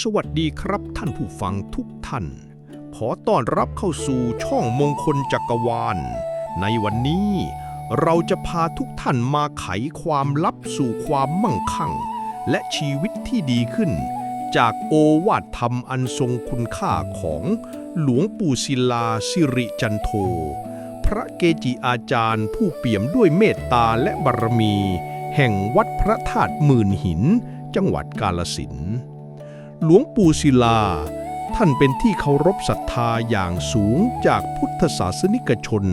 สวัสดีครับท่านผู้ฟังทุกท่าน ขอต้อนรับเข้าสู่ช่องมงคลจักรวาล ในวันนี้เราจะพาทุกท่านมาไขความลับสู่ความมั่งคั่ง และชีวิตที่ดีขึ้น จากโอวาทธรรมอันทรงคุณค่าของหลวงปู่ศิลาสิริจันโท พระเกจิอาจารย์ผู้เปี่ยมด้วยเมตตาและบารมี แห่งวัดพระธาตุหมื่นหิน จังหวัดกาลสินธุ์ หลวงปู่ศิลา ท่านเป็นที่เคารพศรัทธาอย่างสูงจากพุทธศาสนิกชน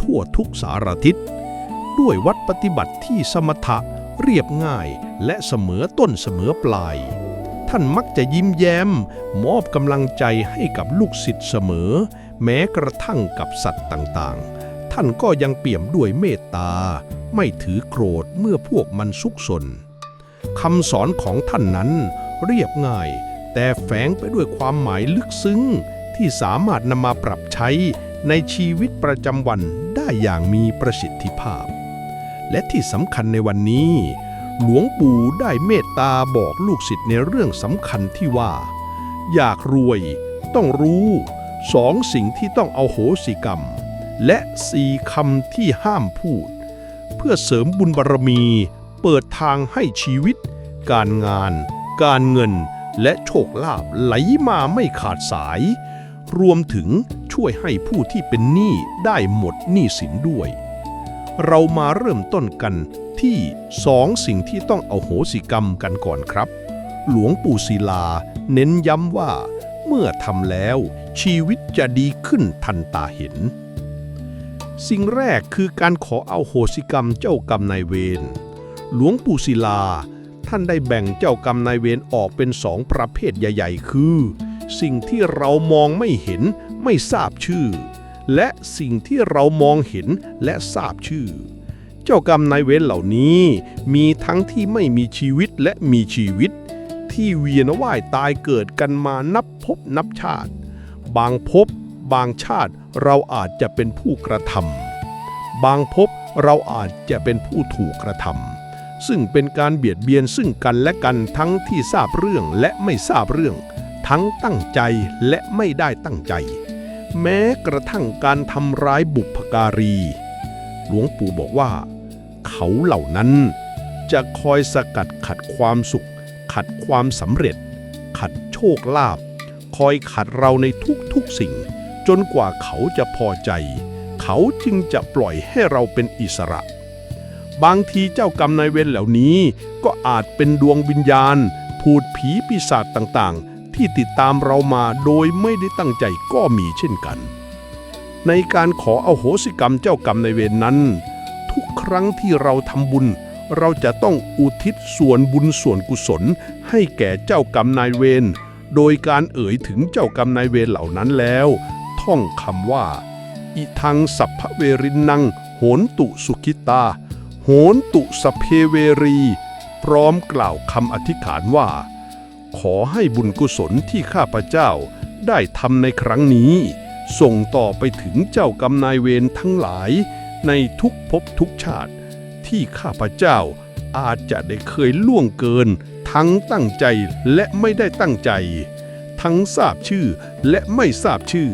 ทั่วทุกสารทิศ ด้วยวัดปฏิบัติที่สมถะเรียบง่ายและเสมอต้นเสมอปลาย ท่านมักจะยิ้มแย้ม มอบกำลังใจให้กับลูกศิษย์เสมอ แม้กระทั่งกับสัตว์ต่างๆ ท่านก็ยังเปี่ยมด้วยเมตตา ไม่ถือโกรธเมื่อพวกมันซุกซนคำสอนของท่านนั้น เรียบง่าย แต่แฝงไปด้วยความหมายลึกซึ้ง ที่สามารถนำมาปรับใช้ในชีวิตประจำวันได้อย่างมีประสิทธิภาพ และที่สำคัญในวันนี้ หลวงปู่ได้เมตตาบอกลูกศิษย์ในเรื่องสำคัญที่ว่า อยากรวยต้องรู้สองสิ่งที่ต้องเอาโหสิกรรม และสี่คำที่ห้ามพูด เพื่อเสริมบุญบารมี เปิดทางให้ชีวิต การงาน การเงินและโชคลาภไหลมาไม่ขาดสาย รวมถึงช่วยให้ผู้ที่เป็นหนี้ได้หมดหนี้สินด้วย เรามาเริ่มต้นกันที่สองสิ่งที่ต้องเอาโหสิกรรมกันก่อนครับ หลวงปู่ศิลา เน้นย้ำว่า เมื่อทำแล้วชีวิตจะดีขึ้นทันตาเห็น สิ่งแรกคือการขอเอาโหสิกรรมเจ้ากรรมนายเวรหลวงปู่ศิลา ท่านได้แบ่งเจ้ากรรมนายเวรออกเป็นสองประเภทใหญ่ ๆ คือ สิ่งที่เรามองไม่เห็นไม่ทราบชื่อ และสิ่งที่เรามองเห็นและทราบชื่อ เจ้ากรรมนายเวรเหล่านี้ มีทั้งที่ไม่มีชีวิตและมีชีวิต ที่เวียนว่ายตายเกิดกันมานับพบนับชาติ บางพบบางชาติเราอาจจะเป็นผู้กระทำบางภพเราอาจจะเป็นผู้ถูกกระทำ ซึ่งเป็นการเบียดเบียนซึ่งกันและกันทั้งที่ทราบเรื่องและไม่ทราบเรื่อง ทั้งตั้งใจและไม่ได้ตั้งใจ แม้กระทั่งการทำร้ายบุพการี หลวงปู่บอกว่า เขาเหล่านั้นจะคอยสกัดขัดความสุข ขัดความสำเร็จ ขัดโชคลาภคอยขัดเราในทุกๆสิ่ง จนกว่าเขาจะพอใจ เขาจึงจะปล่อยให้เราเป็นอิสระ บางทีเจ้ากรรมนายเวรเหล่านี้ ก็อาจเป็นดวงวิญญาณ พูดผีปีศาจต่างๆ ที่ติดตามเรามาโดยไม่ได้ตั้งใจก็มีเช่นกัน ในการขออโหสิกรรมเจ้ากรรมนายเวรนั้น ทุกครั้งที่เราทำบุญ เราจะต้องอุทิศส่วนบุญส่วนกุศล ให้แก่เจ้ากรรมนายเวรโดยการเอ่ยถึงเจ้ากรรมนายเวรเหล่านั้นแล้ว ท่องคำว่า อิทังสัพพเวรินัง โหนตุสุขิตา โหนตุสเพเวรี พร้อมกล่าวคำอธิษฐานว่า ขอให้บุญกุศลที่ข้าพเจ้าได้ทำในครั้งนี้ ส่งต่อไปถึงเจ้ากรรมนายเวรทั้งหลายในทุกภพทุกชาติ ที่ข้าพเจ้าอาจจะได้เคยล่วงเกิน ทั้งตั้งใจและไม่ได้ตั้งใจ ทั้งทราบชื่อและไม่ทราบชื่อ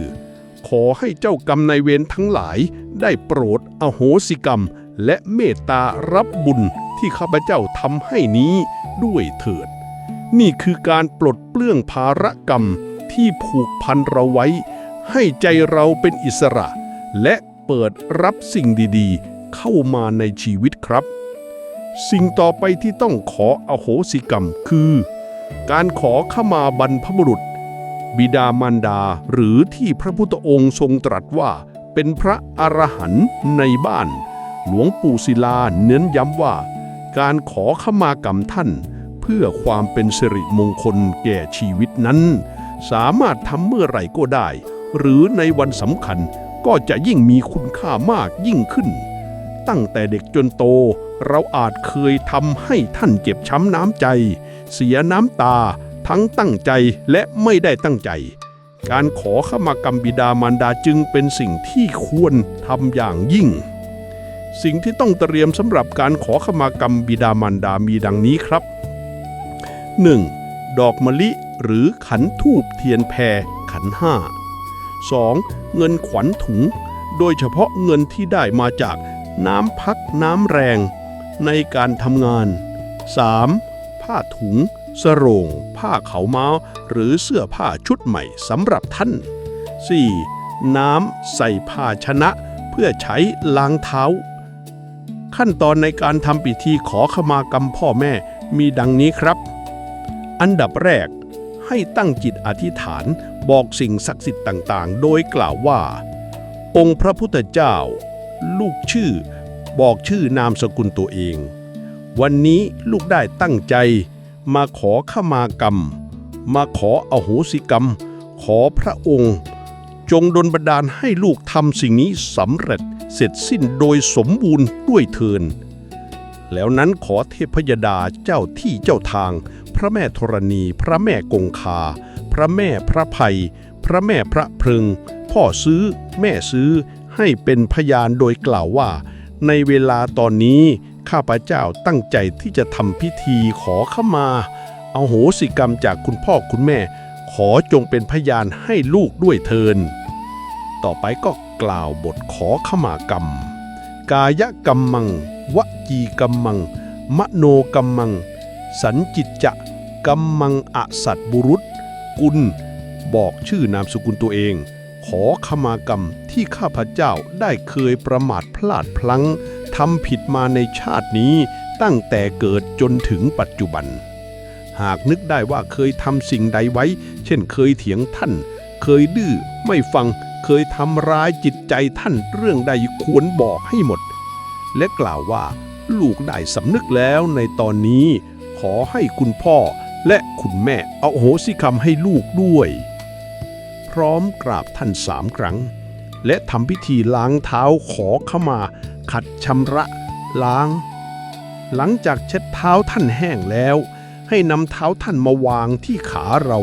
ขอให้เจ้ากรรมนายเวรทั้งหลายได้โปรดอโหสิกรรม และเมตตารับบุญที่ข้าพเจ้าทำให้นี้ด้วยเถิด นี่คือการปลดเปลื้องภารกรรมที่ผูกพันเราไว้ ให้ใจเราเป็นอิสระ และเปิดรับสิ่งดีๆ เข้ามาในชีวิตครับ สิ่งต่อไปที่ต้องขออโหสิกรรมคือ การขอขมาบรรพบุรุษ บิดามารดาหรือที่พระพุทธองค์ทรงตรัสว่าเป็นพระอรหันต์ในบ้าน หลวงปู่ศิลาเน้นย้ำว่า การขอขมากรรมท่าน เพื่อความเป็นสิริมงคลแก่ชีวิตนั้น สามารถทำเมื่อไหร่ก็ได้ หรือในวันสำคัญก็จะยิ่งมีคุณค่ามากยิ่งขึ้น ตั้งแต่เด็กจนโตเราอาจเคยทำให้ท่านเจ็บช้ำน้ำใจ เสียน้ำตา ทั้งตั้งใจและไม่ได้ตั้งใจ การขอขมากรรมบิดามารดาจึงเป็นสิ่งที่ควรทำอย่างยิ่ง สิ่งที่ต้องเตรียมสำหรับการขอขมากรรมบิดามารดามีดังนี้ครับ 1. ดอกมะลิหรือขันทูบเทียนแพรขันห้า 2. เงินขวัญถุง โดยเฉพาะเงินที่ได้มาจากน้ำพักน้ำแรงในการทำงาน 3. ผ้าถุง สรงผ้าเขาวม้าหรือเสื้อผ้าชุดใหม่สำหรับท่าน 4. น้ำใส่ภาชนะเพื่อใช้ล้างเท้า ขั้นตอนในการทำพิธีขอขมากรรมพ่อแม่มีดังนี้ครับ อันดับแรกให้ตั้งจิตอธิษฐานบอกสิ่งศักดิ์สิทธิ์ต่างๆ โดยกล่าวว่า องค์พระพุทธเจ้า ลูกชื่อ บอกชื่อนามสกุลตัวเอง วันนี้ลูกได้ตั้งใจ มาขอขมากรรม มาขออโหสิกรรม ขอพระองค์ จงดลบันดาลให้ลูกทำสิ่งนี้สำเร็จ เสร็จสิ้นโดยสมบูรณ์ด้วยเทิน แล้วนั้นขอเทพยดาเจ้าที่เจ้าทาง พระแม่ธรณี พระแม่กงคา พระแม่พระภัย พระแม่พระเพลิงพ่อซื้อ แม่ซื้อให้เป็นพยานโดยกล่าวว่า ในเวลาตอนนี้ข้าพเจ้าตั้งใจที่จะทำพิธีขอขมาเอาโหสิกรรมจากคุณพ่อคุณแม่ ขอจงเป็นพยานให้ลูกด้วยเทิน ต่อไปก็ กล่าวบทขอขมากรรม กายกรรมมัง วจีกรรมมัง มโนกรรมมัง สัญจิตจะกรรมังอสัตบุรุษ กุล บอกชื่อนามสกุลตัวเอง ขอขมากรรมที่ข้าพเจ้าได้เคยประมาทพลาดพลั้งทำผิดมาในชาตินี้ตั้งแต่เกิดจนถึงปัจจุบัน หากนึกได้ว่าเคยทำสิ่งใดไว้ เช่นเคยเถียงท่าน เคยดื้อไม่ฟัง เคยทำร้ายจิตใจท่านเรื่องใดควรบอกให้หมด และกล่าวว่าลูกได้สำนึกแล้วในตอนนี้ ขอให้คุณพ่อและคุณแม่เอาโหสิกรรมให้ลูกด้วย พร้อมกราบท่านสามครั้ง และทำพิธีล้างเท้าขอขมา ขัดชำระ ล้าง หลังจากเช็ดเท้าท่านแห้งแล้ว ให้นำเท้าท่านมาวางที่ขาเรา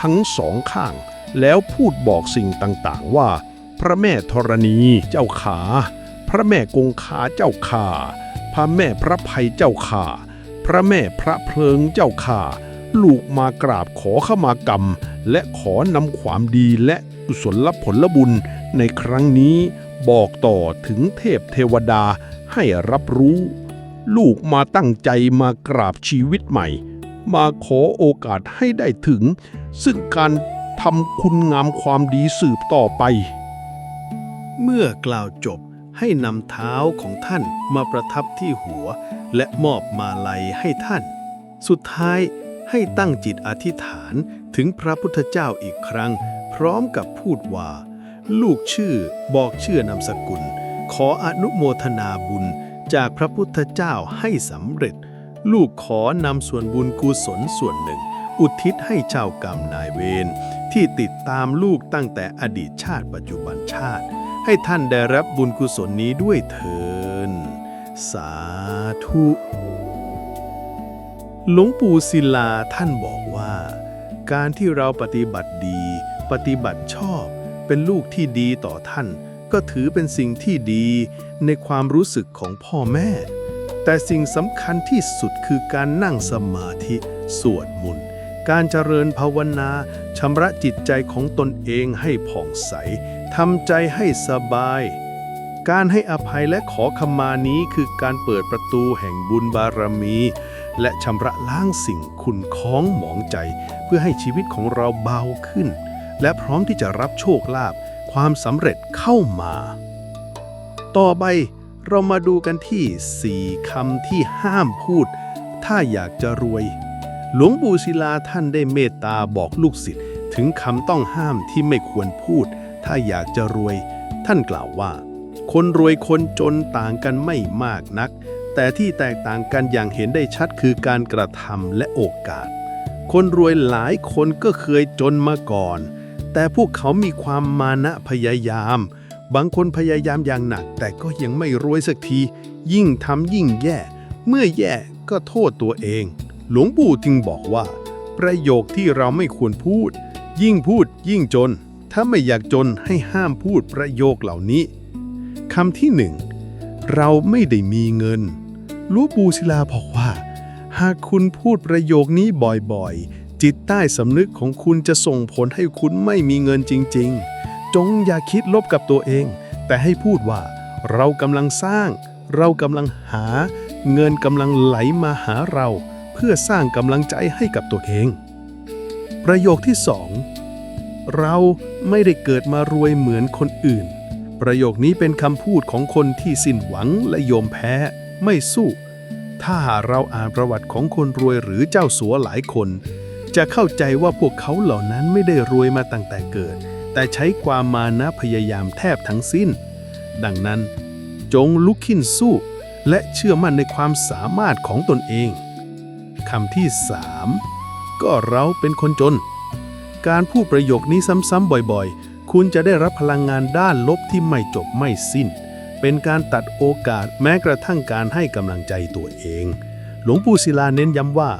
ทั้งสองข้าง แล้วพูดบอกสิ่งต่างๆว่า พระแม่ธรณีเจ้าขา พระแม่กงคาเจ้าขาพระแม่พระภัยเจ้าขา พระแม่พระเพลิงเจ้าขาลูกมากราบขอขมากรรม และขอนำความดีและกุศลผลบุญในครั้งนี้บอกต่อถึงเทพเทวดาให้รับรู้ ลูกมาตั้งใจมากราบชีวิตใหม่ มาขอโอกาสให้ได้ถึง ซึ่งการ ทำคุณงามความดีสืบต่อไป เมื่อกล่าวจบให้นำเท้าของท่านมาประทับที่หัว และมอบมาลัยให้ท่าน สุดท้ายให้ตั้งจิตอธิษฐานถึงพระพุทธเจ้าอีกครั้ง พร้อมกับพูดว่า ลูกชื่อบอกชื่อนามสกุล ขออนุโมทนาบุญจากพระพุทธเจ้าให้สำเร็จ ลูกขอนำส่วนบุญกุศลส่วนหนึ่ง อุทิศให้เจ้ากรรมนายเวร ที่ติดตามลูกตั้งแต่อดีตชาติปัจจุบันชาติ ให้ท่านได้รับบุญกุศลนี้ด้วยเถินสาธุ หลวงปู่ศิลาท่านบอกว่า การที่เราปฏิบัติดี ปฏิบัติชอบ เป็นลูกที่ดีต่อท่าน ก็ถือเป็นสิ่งที่ดีในความรู้สึกของพ่อแม่ แต่สิ่งสำคัญที่สุดคือการนั่งสมาธิ สวดมนต์ การเจริญภาวนาชำระจิตใจของตนเองให้ผ่องใสทำใจให้สบาย การให้อภัยและขอขมานี้คือการเปิดประตูแห่งบุญบารมี และชำระล้างสิ่งคุณค้องหมองใจ เพื่อให้ชีวิตของเราเบาขึ้น และพร้อมที่จะรับโชคลาภความสำเร็จเข้ามา ต่อไปเรามาดูกันที่สี่คำที่ห้ามพูด ถ้าอยากจะรวย หลวงปู่ศิลาท่านได้เมตตาบอกลูกศิษย์ถึงคำต้องห้ามที่ไม่ควรพูด ถ้าอยากจะรวย ท่านกล่าวว่า คนรวยคนจนต่างกันไม่มากนัก แต่ที่แตกต่างกันอย่างเห็นได้ชัดคือการกระทำและโอกาส คนรวยหลายคนก็เคยจนมาก่อน แต่พวกเขามีความมานะพยายาม บางคนพยายามอย่างหนัก แต่ก็ยังไม่รวยสักที ยิ่งทำยิ่งแย่ เมื่อแย่ก็โทษตัวเอง หลวงปู่จึงบอกว่า ประโยคที่เราไม่ควรพูด ยิ่งพูดยิ่งจน ถ้าไม่อยากจนให้ห้ามพูดประโยคเหล่านี้คำที่หนึ่งเราไม่ได้มีเงินหลวงปู่ศิลาบอกว่า หากคุณพูดประโยคนี้บ่อยๆ จิตใต้สำนึกของคุณจะส่งผลให้คุณไม่มีเงินจริง ๆ จงอย่าคิดลบกับตัวเอง แต่ให้พูดว่า เรากำลังสร้าง เรากำลังหา เงินกำลังไหลมาหาเรา เพื่อสร้างกำลังใจให้กับตัวเอง ประโยคที่สองเราไม่ได้เกิดมารวยเหมือนคนอื่น ประโยคนี้เป็นคำพูดของคนที่สิ้นหวังและยอมแพ้ ไม่สู้ ถ้าเราอ่านประวัติของคนรวยหรือเจ้าสัวหลายคน จะเข้าใจว่าพวกเขาเหล่านั้นไม่ได้รวยมาตั้งแต่เกิด แต่ใช้ความมานะพยายามแทบทั้งสิ้น ดังนั้น จงลุกขึ้นสู้และเชื่อมั่นในความสามารถของตนเอง คำที่สามก็เราเป็นคนจน การพูดประโยคนี้ซ้ำๆบ่อยๆ คุณจะได้รับพลังงานด้านลบที่ไม่จบไม่สิ้น เป็นการตัดโอกาสแม้กระทั่งการให้กำลังใจตัวเอง หลวงปู่ศิลาเน้นย้ำว่า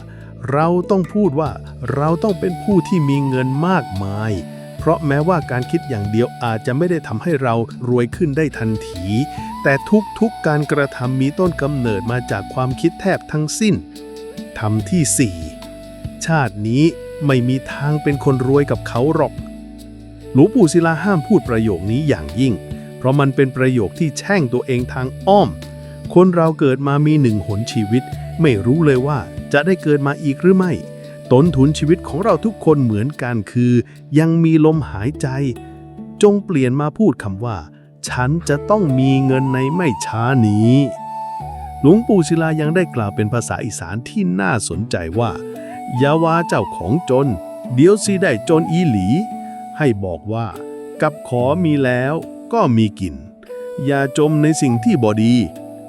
เราต้องพูดว่าเราต้องเป็นผู้ที่มีเงินมากมายเพราะแม้ว่าการคิดอย่างเดียวอาจจะไม่ได้ทำให้เรารวยขึ้นได้ทันที แต่ทุกๆการกระทำมีต้นกำเนิดมาจากความคิดแทบทั้งสิ้น ทำที่สี่ชาตินี้ไม่มีทางเป็นคนรวยกับเขาหรอก หลวงปู่ศิลาห้ามพูดประโยคนี้อย่างยิ่ง เพราะมันเป็นประโยคที่แช่งตัวเองทางอ้อม คนเราเกิดมามีหนึ่งหนชีวิต ไม่รู้เลยว่าจะได้เกิดมาอีกหรือไม่ ต้นทุนชีวิตของเราทุกคนเหมือนกันคือ ยังมีลมหายใจ จงเปลี่ยนมาพูดคำว่า ฉันจะต้องมีเงินในไม่ช้านี้ หลวงปู่ศิลายังได้กล่าวเป็นภาษาอีสานที่น่าสนใจว่าอย่าว่าเจ้าของจน เดี๋ยวสิได้จนอีหลี ให้บอกว่า กับขอมีแล้วก็มีกิน อย่าจมในสิ่งที่บอดี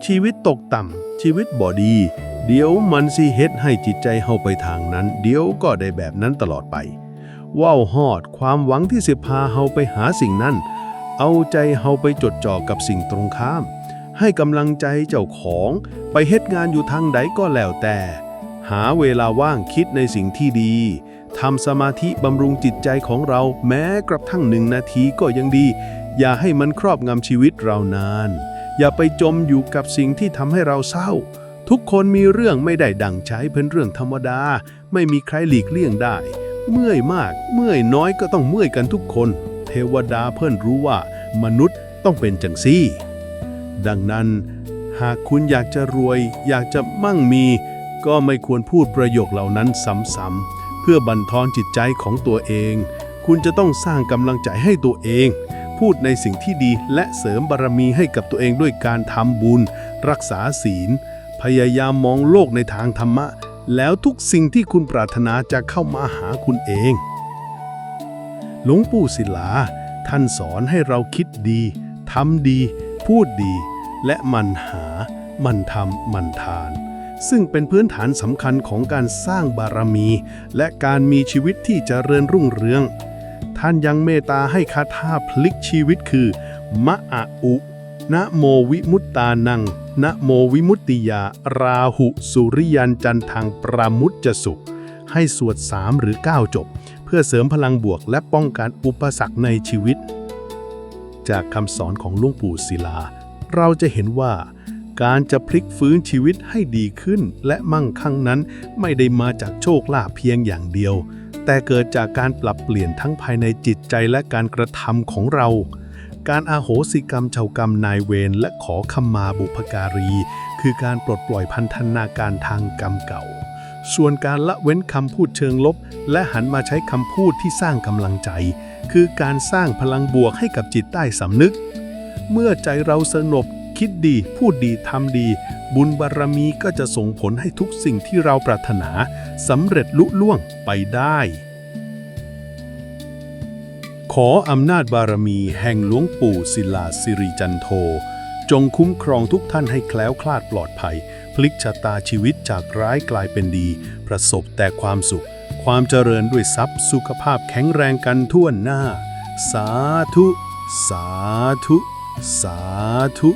ชีวิตตกต่ำชีวิตบอดี เดี๋ยวมันสิเฮ็ดให้จิตใจเฮาไปทางนั้น เดี๋ยวก็ได้แบบนั้นตลอดไป ว่าวอดความหวังที่สิพาเฮาไปหาสิ่งนั้น เอาใจเฮาไปจดจ่อกับสิ่งตรงข้าม ให้กำลังใจเจ้าของไปเฮ็ดงานอยู่ทางใดก็แล้วแต่ หาเวลาว่างคิดในสิ่งที่ดีทำสมาธิบำรุงจิตใจของเราแม้กระทั่งหนึ่งนาทีก็ยังดี อย่าให้มันครอบงำชีวิตเรานาน อย่าไปจมอยู่กับสิ่งที่ทำให้เราเศร้า ทุกคนมีเรื่องไม่ได้ดั่งใจเป็นเรื่องธรรมดา ไม่มีใครหลีกเลี่ยงได้ เมื่อยมาก เมื่อยน้อยก็ต้องเมื่อยกันทุกคน เทวดาเพิ่นรู้ว่ามนุษย์ต้องเป็นจังซี่ ดังนั้น หากคุณอยากจะรวย อยากจะมั่งมี ก็ไม่ควรพูดประโยคเหล่านั้นซ้ำๆเพื่อบั่นทอนจิตใจของตัวเอง คุณจะต้องสร้างกำลังใจให้ตัวเอง พูดในสิ่งที่ดีและเสริมบารมีให้กับตัวเองด้วยการทำบุญ รักษาศีล พยายามมองโลกในทางธรรมะ แล้วทุกสิ่งที่คุณปรารถนาจะเข้ามาหาคุณเอง หลวงปู่ศิลา ท่านสอนให้เราคิดดีทำดี พูดดี และมันหา มันทำ มันทาน ซึ่งเป็นพื้นฐานสำคัญของการสร้างบารมี และการมีชีวิตที่จเจริญรุ่งเรือง ท่านยังเมตตาให้คาถาพลิกชีวิตคือ มะอะอุนะโมวิมุตตานังนะโมวิมุตติยา ราหุสุริยันจันทังปรามุจจสุข ให้สวดสามหรือ 9 จบ เพื่อเสริมพลังบวกและป้องกันอุปสรรคในชีวิต จากคำสอนของหลุงปู่ศิลา เราจะเห็นว่าการจะพลิกฟื้นชีวิตให้ดีขึ้น และมั่งคั่งนั้นไม่ได้มาจากโชคลาภเพียงอย่างเดียว แต่เกิดจากการปรับเปลี่ยนทั้งภายในจิตใจและการกระทำของเรา การอาโหสิกรรมชาวกรรมนายเวรและขอขมาบุพการี คือการปลดปล่อยพันธนาการทางกรรมเก่า ส่วนการละเว้นคำพูดเชิงลบ และหันมาใช้คำพูดที่สร้างกำลังใจ คือการสร้างพลังบวกให้กับจิตใต้สำนึก เมื่อใจเราสงบคิดดีพูดดีทำดี บุญบารมีก็จะส่งผลให้ทุกสิ่งที่เราปรารถนาสำเร็จลุล่วงไปได้ ขออำนาจบารมีแห่งหลวงปู่ศิลาสิริจันโท จงคุ้มครองทุกท่านให้แคล้วคลาดปลอดภัย พลิกชะตาชีวิตจากร้ายกลายเป็นดี ประสบแต่ความสุข ความเจริญด้วยทรัพย์สุขภาพแข็งแรงกันทั่วหน้า สาธุ สาธุ สาธุ